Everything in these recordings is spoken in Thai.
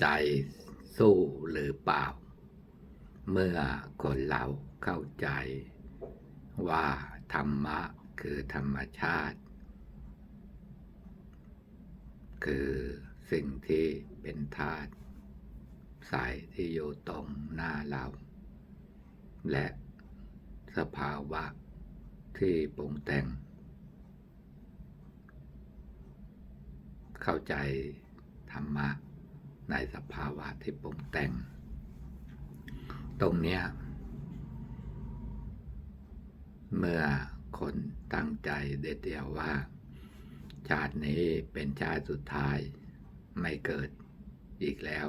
ใจสู้หรือเปล่า เมื่อคนเราเข้าใจ ว่าธรรมะคือธรรมชาติ คือสิ่งที่เป็นธาตุใสที่อยู่ตรงหน้าเรา และสภาวะที่ปรุงแต่ง เข้าใจธรรมะ ในสภาวะที่ปรุงแต่ง ตรงเนี้ยเมื่อคนตั้งใจเด็ดเดียวว่า ชาตินี้เป็นชาติสุดท้าย ไม่เกิดอีกแล้ว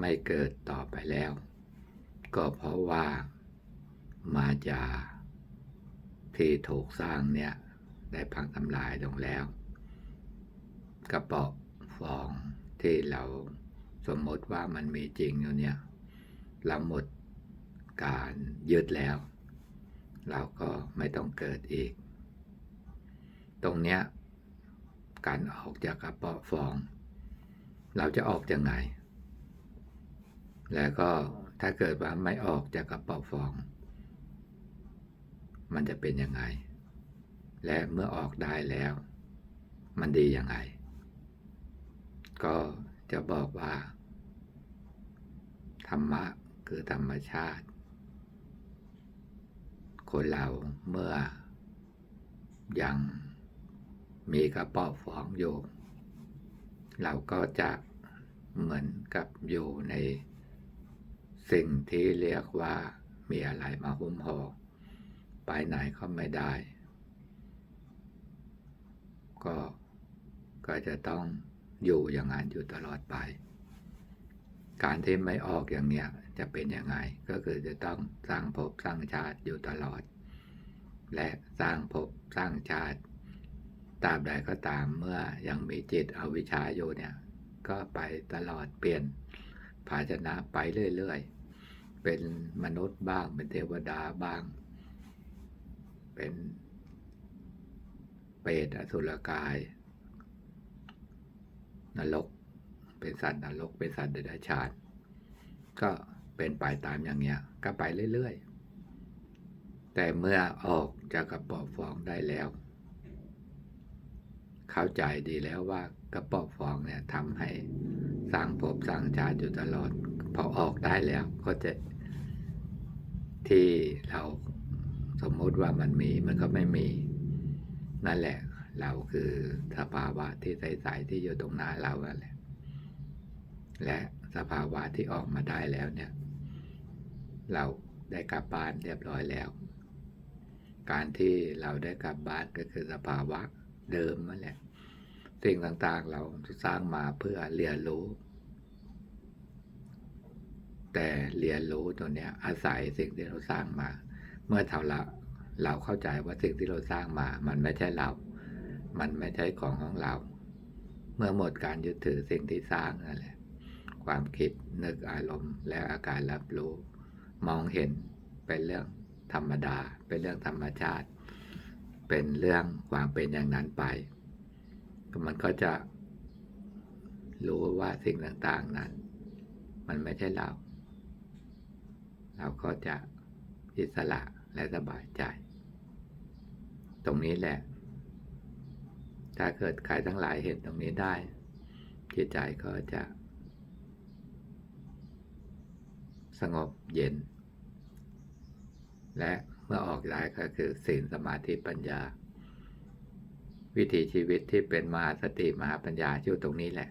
ไม่เกิดต่อไปแล้ว ก็เพราะว่ามาจากที่ถูกสร้างเนี่ยได้พังทำลายลงแล้ว กระเป๋อฟอง ที่เราสมมติว่ามันมีจริงอยู่เนี่ย เราหมดการยึดแล้ว เราก็ไม่ต้องเกิดอีก ตรงเนี้ยการออกจากกระเป๋อฟอง เราจะออกยังไง แล้วก็ถ้าเกิดว่าไม่ออกจากกระเป๋อฟอง มันจะเป็นยังไง และเมื่อออกได้แล้ว มันดียังไง ก็จะบอกว่า ธรรมะคือธรรมชาติ คนเราเมื่อ ยังมีกระเป๋อฟองอยู่ เราก็จะเหมือนกับอยู่ในสิ่งที่เรียกว่ามีอะไรมาหุ้มห่อไปไหนก็ไม่ได้ ก็ก็จะต้อง อยู่อย่างนั้นอยู่ตลอดไป การที่ไม่ออกอย่างเนี้ยจะเป็นยังไง ก็คือจะต้องสร้างภพสร้างชาติอยู่ตลอด และสร้างภพสร้างชาติ ตาบใดก็ตามเมื่อยังมีจิตอวิชชาอยู่เนี่ยก็ไปตลอดเปลี่ยนภาชนะไปเรื่อยๆ เป็นมนุษย์บ้าง เป็นเทวดาบ้าง เป็นเปรตอสุรกาย นรก เป็นสัตว์นรก เป็นสัตว์เดรัจฉาน ก็เป็นไปตามอย่างเงี้ย ก็ไปเรื่อยๆ แต่เมื่อออกจากกระป๋อฟองได้แล้ว เข้าใจดีแล้วว่ากระป๋อฟองเนี่ยทำให้สร้างภพสร้างชาติอยู่ตลอด พอออกได้แล้วก็จะที่เราสมมติว่ามันมีมันก็ไม่มี นั่นแหละ เราคือสภาวะที่ใสๆที่อยู่ตรงหน้าเรานั่นแหละ และสภาวะที่ออกมาได้แล้วเนี่ย เราได้กลับบ้านเรียบร้อยแล้ว การที่เราได้กลับบ้านก็คือสภาวะเดิมนั่นแหละ สิ่งต่างๆเราสร้างมาเพื่อเรียนรู้ แต่เรียนรู้ตัวเนี้ยอาศัยสิ่งที่เราสร้างมา เมื่อเท่าละเราเข้าใจว่าสิ่งที่เราสร้างมา มันไม่ใช่เรา มันไม่ใช่ของของเรา เมื่อหมดการยึดถือสิ่งที่สร้างนั่นแหละ ความคิดนึกอารมณ์และอาการรับรู้ มองเห็นเป็นเรื่องธรรมดา เป็นเรื่องธรรมชาติ เป็นเรื่องความเป็นอย่างนั้นไป มันก็จะรู้ว่าสิ่งต่างๆนั้น มันไม่ใช่เรา เราก็จะอิสระและสบายใจ ตรงนี้แหละ ถ้าเกิดใครทั้งหลายเห็นตรงนี้ได้จิตใจก็จะสงบเย็น และเมื่อออกได้ก็คือศีลสมาธิปัญญา วิถีชีวิตที่เป็นมหาสติมหาปัญญาอยู่ตรงนี้แหละ